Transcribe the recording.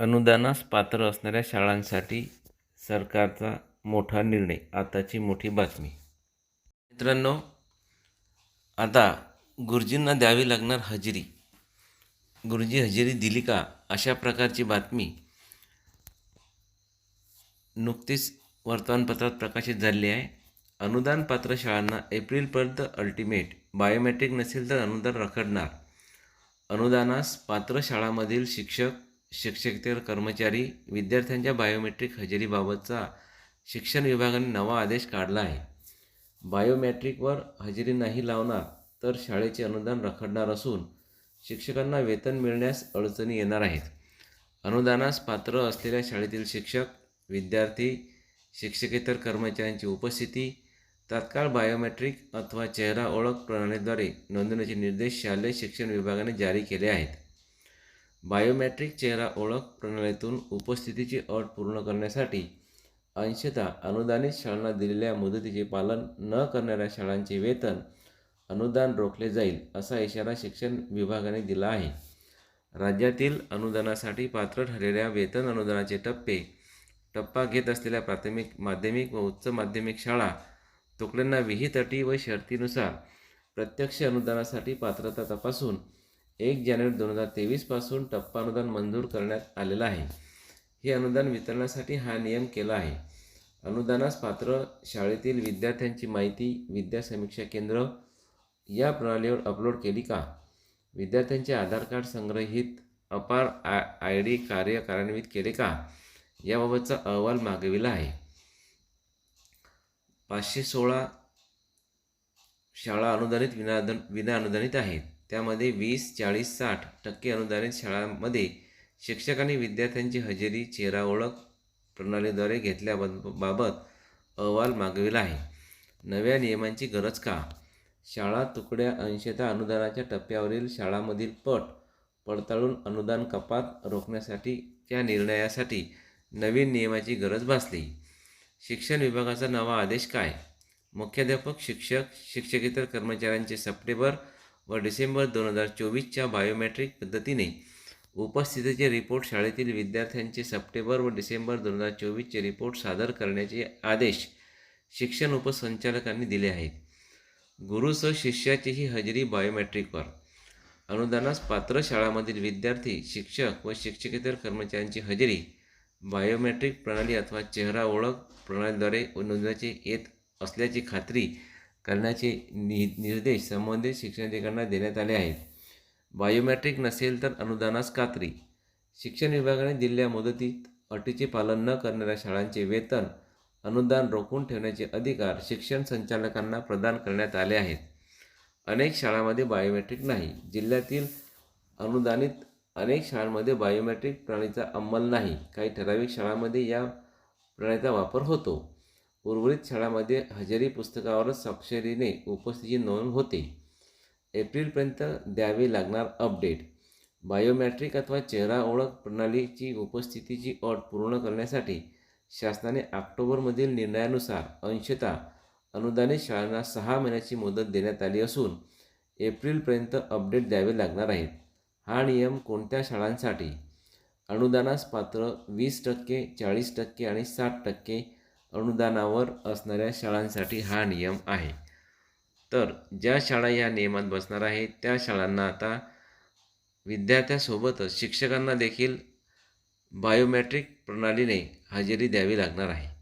अनुदानास पात्र असणाऱ्या शाळांसाठी सरकारचा मोठा निर्णय. आताची मोठी बातमी. मित्रांनो आता गुरुजींना द्यावी लागणार हजेरी. गुरुजी हजेरी दिली का? अशा प्रकारची बातमी नुकतीच वर्तमानपत्रात प्रकाशित झालेली आहे. अनुदान पात्र शाळांना एप्रिलपर्यंत अल्टिमेट. बायोमेट्रिक नसेल तर अनुदान रखडणार. अनुदानास पात्र शाळांमधील शिक्षक शिक्षकेतर कर्मचारी विद्यार्थ्यांच्या बायोमेट्रिक हजेरीबाबतचा शिक्षण विभागाने नवा आदेश काढला आहे. बायोमॅट्रिकवर हजेरी नाही लावणार तर शाळेचे अनुदान रखडणार असून शिक्षकांना वेतन मिळण्यास अडचणी येणार आहेत. अनुदानास पात्र असलेल्या शाळेतील शिक्षक विद्यार्थी शिक्षकेतर कर्मचाऱ्यांची उपस्थिती तात्काळ बायोमॅट्रिक अथवा चेहरा ओळख प्रणालीद्वारे नोंदवण्याचे निर्देश शालेय शिक्षण विभागाने जारी केले आहेत. बायोमॅट्रिक चेहरा ओळख प्रणालीतून उपस्थितीची अट पूर्ण करण्यासाठी अंशतः अनुदानित शाळांना दिलेल्या मुदतीचे पालन न करणाऱ्या शाळांचे वेतन अनुदान रोखले जाईल असा इशारा शिक्षण विभागाने दिला आहे. राज्यातील अनुदानासाठी पात्र ठरलेल्या वेतन अनुदानाचे टप्पे टप्पा घेत असलेल्या प्राथमिक माध्यमिक व उच्च माध्यमिक शाळा तुकड्यांना विहित अटी व शर्तीनुसार प्रत्यक्ष अनुदानासाठी पात्रता तपासून एक जानेवारी दोन हजार तेवीसपासून टप्पा अनुदान मंजूर करण्यात आलेलं आहे. हे अनुदान वितरणासाठी हा नियम केला आहे. अनुदानास पात्र शाळेतील विद्यार्थ्यांची माहिती विद्या समीक्षा केंद्र या प्रणालीवर अपलोड केली का? विद्यार्थ्यांचे आधार कार्ड संग्रहित अपार आय आय डी कार्य कार्यान्वित केले का? याबाबतचा अहवाल मागविला आहे. पाचशे सोळा शाळा अनुदानित विना विना अनुदानित आहेत. त्यामध्ये वीस चाळीस साठ टक्के अनुदानित शाळांमध्ये शिक्षकांनी विद्यार्थ्यांची हजेरी चेहरा ओळख प्रणालीद्वारे घेतल्याबाबत अहवाल मागविला आहे. नव्या नियमांची गरज का? शाळा तुकड्या अंशतः अनुदानाच्या टप्प्यावरील शाळांमधील पट पडताळून अनुदान कपात रोखण्यासाठीच्या निर्णयासाठी नवीन नियमाची गरज भासली. शिक्षण विभागाचा नवा आदेश काय? मुख्याध्यापक शिक्षक शिक्षकेतर कर्मचाऱ्यांचे सप्टेंबर व डिसेंबर दोन हजार चोवीसच्या बायोमेट्रिक पद्धतीने उपस्थितीचे रिपोर्ट शाळेतील विद्यार्थ्यांचे सप्टेंबर व डिसेंबर दोन हजार चोवीसचे रिपोर्ट सादर करण्याचे आदेश शिक्षण उपसंचालकांनी दिले आहेत. गुरुसह शिष्याचीही हजेरी बायोमेट्रिकवर अनुदानास पात्र शाळांमधील विद्यार्थी शिक्षक व शिक्षकेतर कर्मचाऱ्यांची हजेरी बायोमेट्रिक प्रणाली अथवा चेहरा ओळख प्रणालीद्वारे नोंदवायचे येत असल्याची खात्री करण्याचे नि निर्देश संबंधित शिक्षणाधिकाऱ्यांना देण्यात आले आहेत. बायोमॅट्रिक नसेल तर अनुदानास कात्री. शिक्षण विभागाने दिलेल्या मुदतीत अटीचे पालन न करणाऱ्या शाळांचे वेतन अनुदान रोखून ठेवण्याचे अधिकार शिक्षण संचालकांना प्रदान करण्यात आले आहेत. अनेक शाळांमध्ये बायोमेट्रिक नाही. जिल्ह्यातील अनुदानित अनेक शाळांमध्ये बायोमेट्रिक प्रणालीचा अंमल नाही. काही ठराविक शाळांमध्ये या प्रणालीचा वापर होतो. उर्वरित शाळांमध्ये हजेरी पुस्तकावरच स्वाक्षरीने उपस्थितीची नोंद होते. एप्रिलपर्यंत द्यावे लागणार अपडेट. बायोमॅट्रिक अथवा चेहरा ओळख प्रणालीची उपस्थितीची अट पूर्ण करण्यासाठी शासनाने ऑक्टोबरमधील निर्णयानुसार अंशतः अनुदानित शाळांना सहा महिन्याची मुदत देण्यात आली असून एप्रिलपर्यंत अपडेट द्यावे लागणार आहेत हा नियम कोणत्या शाळांसाठी? अनुदानास पात्र वीस टक्के चाळीस टक्के आणि साठ टक्के अनुदानावर असणाऱ्या शाळांसाठी हा नियम आहे. तर ज्या शाळा या नियमात बसणार आहे त्या शाळांना आता विद्यार्थ्यासोबतच शिक्षकांना देखील बायोमॅट्रिक प्रणालीने हजेरी द्यावी लागणार आहे.